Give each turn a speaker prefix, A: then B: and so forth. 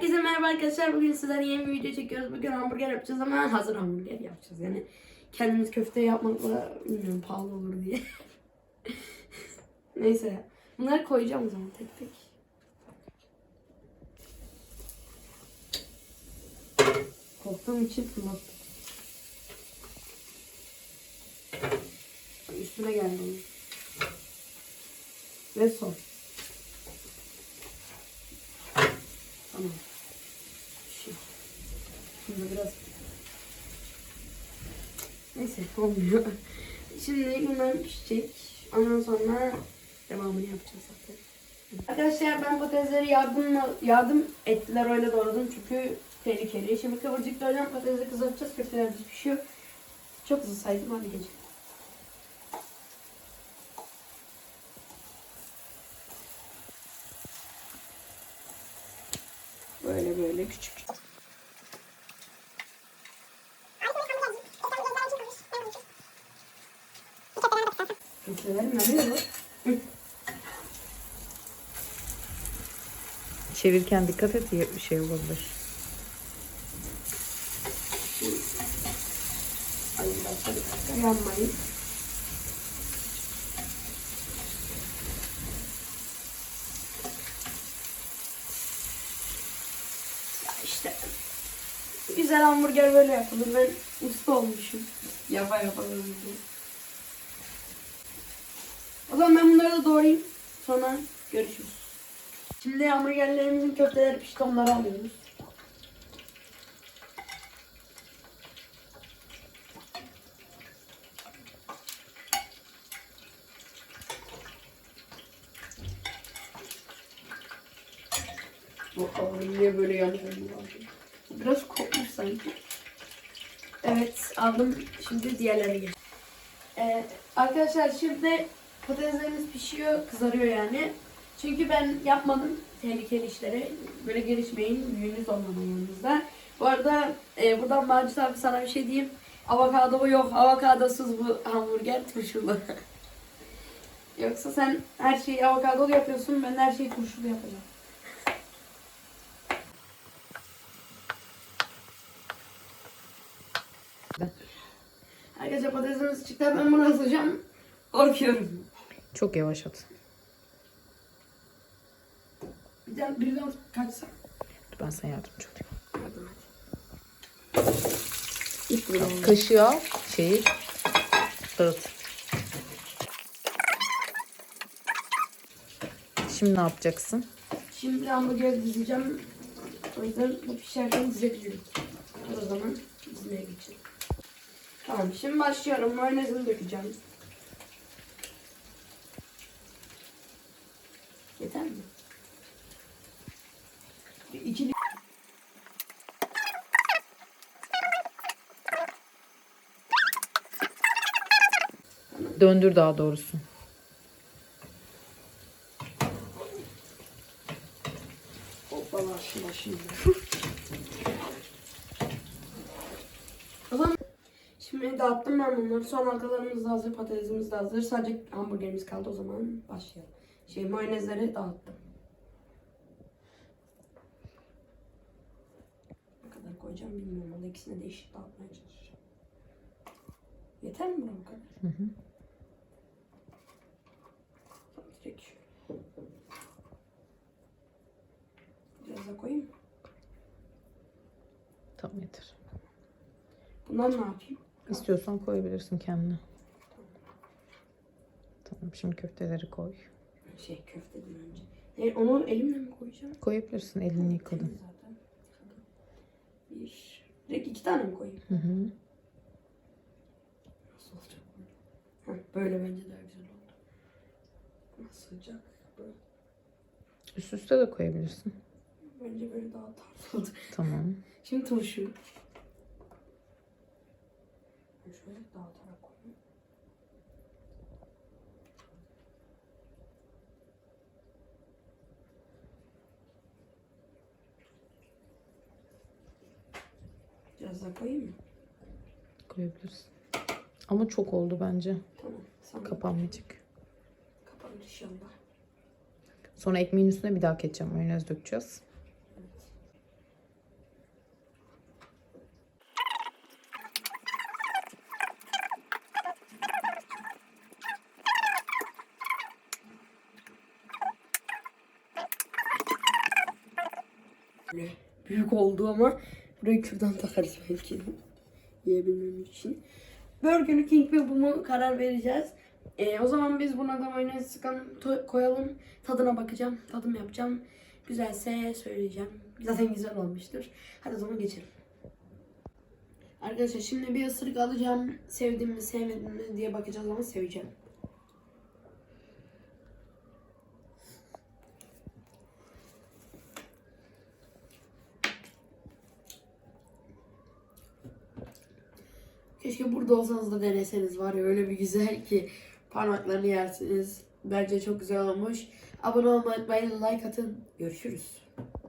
A: Herkese merhaba arkadaşlar. Bugün sizlerle yeni bir video çekiyoruz. Bugün hamburger yapacağız ama hazır hamburger yapacağız. Yani kendimiz köfte yapmakla bilmiyorum pahalı olur diye. Neyse. Bunları koyacağım o zaman tek tek. Korktuğum için fırlattım. Üstüne geldi onun. Ve son. Tamam. Şimdi biraz Neyse olmuyor. Şimdi bunlar pişecek. Ondan sonra devamını yapacağız zaten. Arkadaşlar ben patatesleri yardımla, yardım ettiler öyle doğradım çünkü tehlikeli. Şimdi kıvırcık doğrayacağım patatesi kızartacağız köfteler pişiyor. Çok hızlı saydım hadi geçelim. Böyle böyle küçük yanıyor?
B: Çevirken dikkat et bir şey olabilir.
A: Ay yanmayın. Ya işte güzel hamburger böyle yapılır. Ben usta olmuşum. Yapa yapa böyle. O zaman ben bunları da doğrayayım. Sonra görüşürüz. Şimdi hamburgerlerimizin köfteleri pişti onları alıyoruz. Bakalım niye böyle yanıyor? Biraz kopmuş sanki. Evet aldım. Şimdi diğerleri gel. Ee, arkadaşlar şimdi patateslerimiz pişiyor, kızarıyor yani. Çünkü ben yapmadım tehlikeli işleri. Böyle gelişmeyin, büyüğünüz olmadan yanınızda. Bu arada e, buradan Macit abi sana bir şey diyeyim. Avokado yok, avokadosuz bu hamburger turşulu. Yoksa sen her şeyi avokadolu yapıyorsun, ben her şeyi turşulu yapacağım. Arkadaşlar patatesimiz çıktı. Ben bunu asacağım. Korkuyorum.
B: Çok yavaş at.
A: Bir daha birden kaçsam.
B: Dur ben sana yardımcı olayım.
A: Hadi hadi. İlk.
B: Kaşığı al, şeyi dağıt. Şimdi ne yapacaksın?
A: Şimdi hamburger dizeceğim. O yüzden bu pişerken dizebilirim. O zaman dizmeye geçelim. Tamam şimdi başlıyorum. Mayonezini dökeceğim. Yeter mi? Bir İkili
B: Döndür daha doğrusu.
A: Hoppala şimdi şimdi. şimdi dağıttım ben bunları. Son halkalarımız da hazır, patatesimiz de hazır. Sadece hamburgerimiz kaldı o zaman başlayalım. Şey mayonezleri dağıttım. Ne kadar koyacağım bilmiyorum. Onu ikisine de eşit dağıtmaya çalışacağım. Yeter mi buna bu kadar?
B: Hı hı.
A: Tamam, direkt şöyle. Biraz da koyayım mı?
B: Tamam yeter.
A: Bundan ne yapayım?
B: İstiyorsan koyabilirsin kendine. Tamam şimdi köfteleri koy.
A: Şey köfteden önce. E, onu elimle mi koyacağım?
B: Koyabilirsin elini yıkadın.
A: Temiz zaten. Yıkadım. Bir. Direkt iki tane mi koyayım?
B: Hı hı.
A: Nasıl olacak? Heh, böyle bence daha güzel oldu. Nasıl sıcak? Böyle.
B: Üst üste de koyabilirsin.
A: Bence böyle daha tatlı oldu.
B: Tamam.
A: Şimdi turşu. Şöyle dağıtarak Biraz daha koyayım mı?
B: Koyabiliriz. Ama çok oldu bence.
A: Tamam.
B: Kapanmayacak.
A: Kapanır inşallah.
B: Sonra ekmeğin üstüne bir daha ketçap mayonez dökeceğiz.
A: büyük oldu ama buraya kürdan takarız belki. Yiyebilmem için. Burger King mi bu karar vereceğiz. Ee, o zaman biz buna da mayonez to- koyalım. Tadına bakacağım, tadım yapacağım. Güzelse söyleyeceğim. Zaten güzel olmuştur. Hadi o zaman geçelim. Arkadaşlar şimdi bir ısırık alacağım. Sevdim mi sevmedim mi diye bakacağız ama seveceğim. Keşke burada olsanız da deneseniz var ya öyle bir güzel ki parmaklarını yersiniz. Bence çok güzel olmuş. Abone olmayı unutmayın, like atın. Görüşürüz.